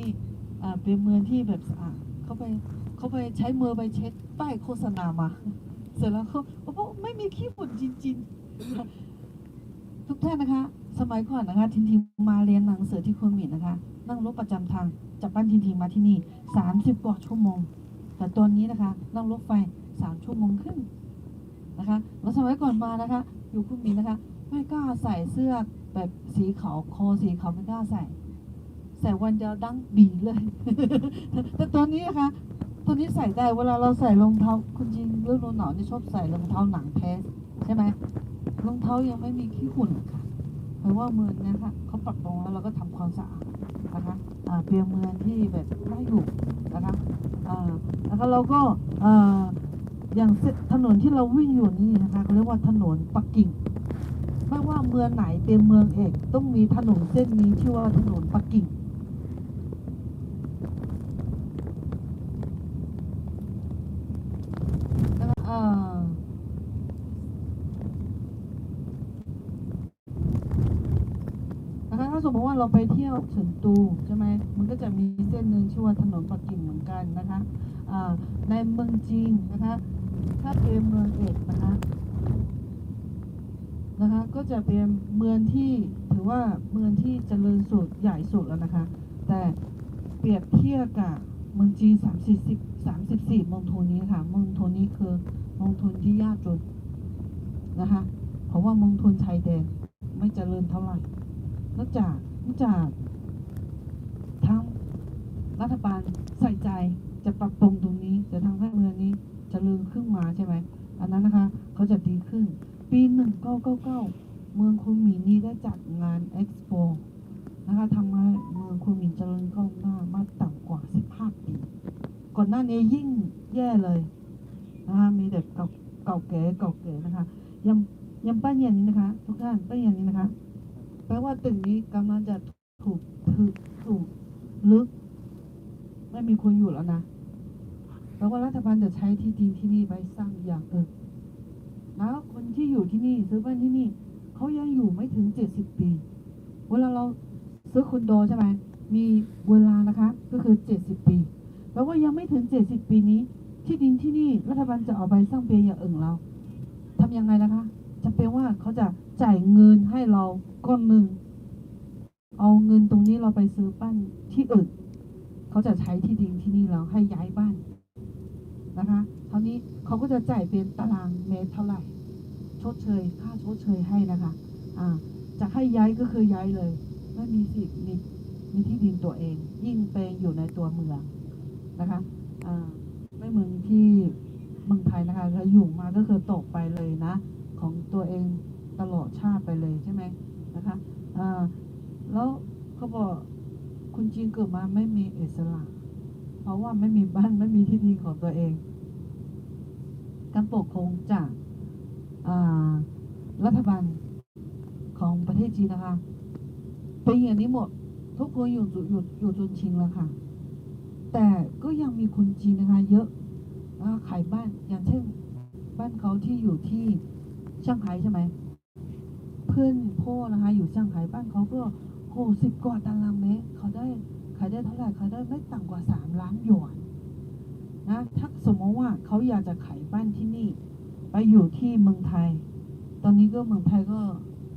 นี่เป็นเมืองที่แบบสะอาดเขาไปเขาไปใช้มือไปเช็ดป้ายโฆษณามา เสร็จแล้วเขาโอ้โหไม่มีขี้ฝุ่นจริง ๆ ทุกท่านนะคะ สมัยก่อนนะคะ ทินทิงมาเรียนหนังสือที่โคมิดนะคะ นั่งรถประจำทางจากบ้านทินทิงมาที่นี่30กว่าชั่วโมง แต่ตอนนี้นะคะ นั่งรถไฟ3ชั่วโมงครึ่งนะคะแล้วสมัยก่อนมานะคะ อยู่คุมินนะคะ ไม่กล้าใส่เสื้อแบบสีขาวคอสีขาวไม่กล้าใส่ ใส่วันเดียวดังบีเลย แต่ตอนนี้นะคะตอนนี้ใส่ได้เวลาเราใส่รองเท้าคุณจริงเรื่องหนาวนี่ชอบใส่รองเท้าหนังแท้ใช่ไหมรองเท้ายังไม่มีขี้ฝุ่นค่ะเพราะว่าเมืองนะคะเขาปรับปรุงแล้วเราก็ทำความสะอาดนะคะเปลี่ยนเมืองที่แบบน่อยู่นะคะแล้วก็เราก็ออย่างถนนที่เราวิ่งอยู่นี่นะคะเขาเรียกว่าถนนปักกิ่งไม่ว่าเมืองไหนเป็นเมืองเอกต้องมีถนนเส้นนี้ชื่อว่าถนนปักกิ่ง นะคะเอ่อนะคะถ้าสมมติว่าเราไปเที่ยวเฉินตูใช่ไหมมันก็จะมีเส้นหนึ่งชื่อว่าถนนปักกิ่งเหมือนกันนะคะอ่าในเมืองจีนนะคะ ถ้าเป็นเมืองเอกนะคะนะคะ ก็จะเป็นเมืองที่ถือว่าเมืองที่เจริญสุดใหญ่สุดแล้วนะคะ แต่เปรียบเทียบกับ เมืองจีนสามสี่สิบสามสิบสี่มณฑลนี้ค่ะมณฑลนี้คือมณฑลที่ยากจนนะคะ เพราะว่ามณฑลชายแดนไม่เจริญเท่าไหร่นอกจากนอกจากทางรัฐบาลใส่ใจจะปรับปรุงตรงนี้จะทำให้เมืองนี้เจริญขึ้นมาใช่ไหมอันนั้นนะคะเขาจะดีขึ้น ปีหนึ่งเก้าเก้าเก้าเมืองคุมินนี้ได้จัดงานเอ็กซ์โปนะคะทำให้เมืองคูมินเจริญก้าวหน้ามาก อนหน้านี้ยิ่งแย่เลยนะคะมีแต่เก่าเก่าแก่เก่าแก่นะคะยังยังป้ายเย็นนี้นะคะ ทุกท่านป้ายเย็นนี้นะคะ แปลว่าตึกนี้กำลังจะถูกถูกถูกลึก ไม่มีคนอยู่แล้วนะแปลว่ารัฐบาลจะใช้ที่ดินที่นี่ไปสร้างอย่างอื่นแล้วคนที่อยู่ที่นี่ซื้อบ้านที่นี่เขายังอยู่ไม่ถึง70ปี เวลาเราซื้อคอนโดใช่ไหมมีเวลานะคะ ก็คือ70ปี แปลว่ายังไม่ถึง 70 ปีนี้ ที่ดินที่นี่รัฐบาลจะเอาไปสร้างเปียอย่างอื่นเราทำยังไงนะคะจะเป็นว่าเขาจะจ่ายเงินให้เราก้อนหนึ่งเอาเงินตรงนี้เราไปซื้อบ้านที่อื่นเขาจะใช้ที่ดินที่นี่เราให้ย้ายบ้านนะคะคราวนี้เขาก็จะจ่ายเป็นตารางเมตรเท่าไหร่ชดเชย ค่าชดเชยให้นะคะอ่าจะให้ย้ายก็คือย้ายเลย ไม่มีสิทธิ์มีมีที่ดินตัวเอง ยิ่งเป็นอยู่ในตัวเมือง นะคะไม่เหมือนที่เมืองไทยนะคะเราอยู่มาก็คือตกไปเลยนะ ของตัวเองตลอดชาติไปเลยใช่ไหมนะคะแล้วเขาบอกคุณจีนเกิดมาไม่มีอิสระ เพราะว่าไม่มีบ้านไม่มีที่ดินของตัวเอง การปกครองจากรัฐบาลของประเทศจีนนะคะเป็นอย่างนี้หมดทุกคนอยู่จุอยู่อยู่จนชินแล้วค่ะ แต่ก็ยังมีคนจีนนะคะเยอะขายบ้านอย่างเช่น บ้านเขาที่อยู่ที่ช่างไคใช่ไหมเพื่อนพ่อนะคะอยู่ช่างไคบ้านเขาก็โหสิบกว่าตารางเมตรเขาได้ขายได้เท่าไหร่เขาได้ไม่ต่ำกว่าสามล้านหยวนนะถ้าสมมติว่าเขาอยากจะขายบ้านที่นี่ ไปอยู่ที่เมืองไทย ตอนนี้ก็เมืองไทยก็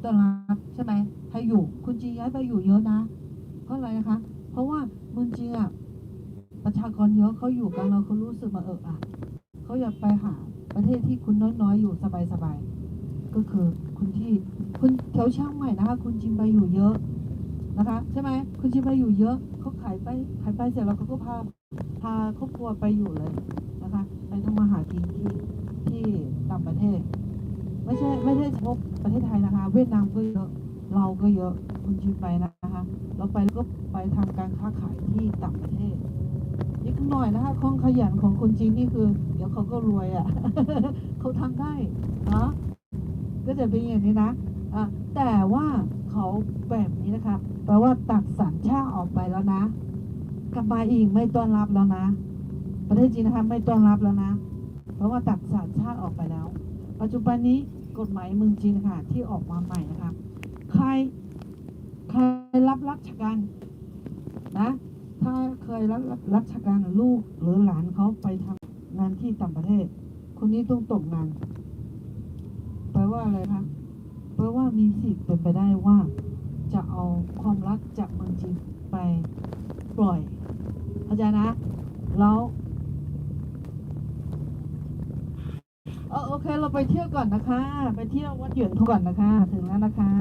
ต้อนรับใช่ไหมให้อยู่คุณจีย้ายไปอยู่เยอะนะเพราะอะไรนะคะ เพราะว่าเมืองจีนอะ ประชากรเยอะเขาอยู่กันแล้วเขารู้สึกมาเอออะเขาอยากไปหาประเทศที่คุณน้อยๆ อยู่สบายๆก็คือคุณที่คุณแถวเช่างใหม่นะคะ คุณจีนไปอยู่เยอะนะคะ ใช่ไหมคุณจีนไปอยู่เยอะเขาขายไปขายไปเสร็จแล้วเขาก็พาพาครอบครัวไปอยู่เลยนะคะ ไปทำมาหากินที่ที่ต่างประเทศ ไม่ใช่ไม่ใช่เฉพาะประเทศไทยนะคะ เวียดนามก็เยอะเราก็เยอะคุณจีนไปนะคะ เราไปแล้วก็ไปทำการค้าขายที่ต่างประเทศ หน่อยนะคะความขยันของคนจีนนี่คือ เดี๋ยวเขาก็รวยอะ่ะเขาทำได้เนาะก็จะเป็นอย่างนี้นะอะแต่ว่าเขาแบบนี้นะคะแปลว่าตัดสัญชาติออกไปแล้วนะ กลับมาอีกไม่ต้อนรับแล้วนะ ประเทศจีนนะคะไม่ต้อนรับแล้วนะ เพราะว่าตัดสัญชาติออกไปแล้ว ปัจจุบันนี้กฎหมายเมืองจีนค่ะ ที่ออกมาใหม่นะคะ ใครใครรับราชการนะ ถ้าเคยรับราชการลูกหรือหลานเขาไปทำงานที่ต่างประเทศ คนนี้ต้องตกงานแปลว่าอะไรคะแปลว่ามีสิทธิ์เป็นไปได้ว่า จะเอาความรักจากเมืองจีนไปปล่อยเข้าใจนะ แล้วเออโอเค เราไปเที่ยวก่อนนะคะ ไปเที่ยววัดเหยียนทุก่อนนะคะ ถึงแล้วนะคะ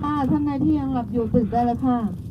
ค่ะท่านใดที่ยังหลับอยู่ตื่นได้แล้วค่ะ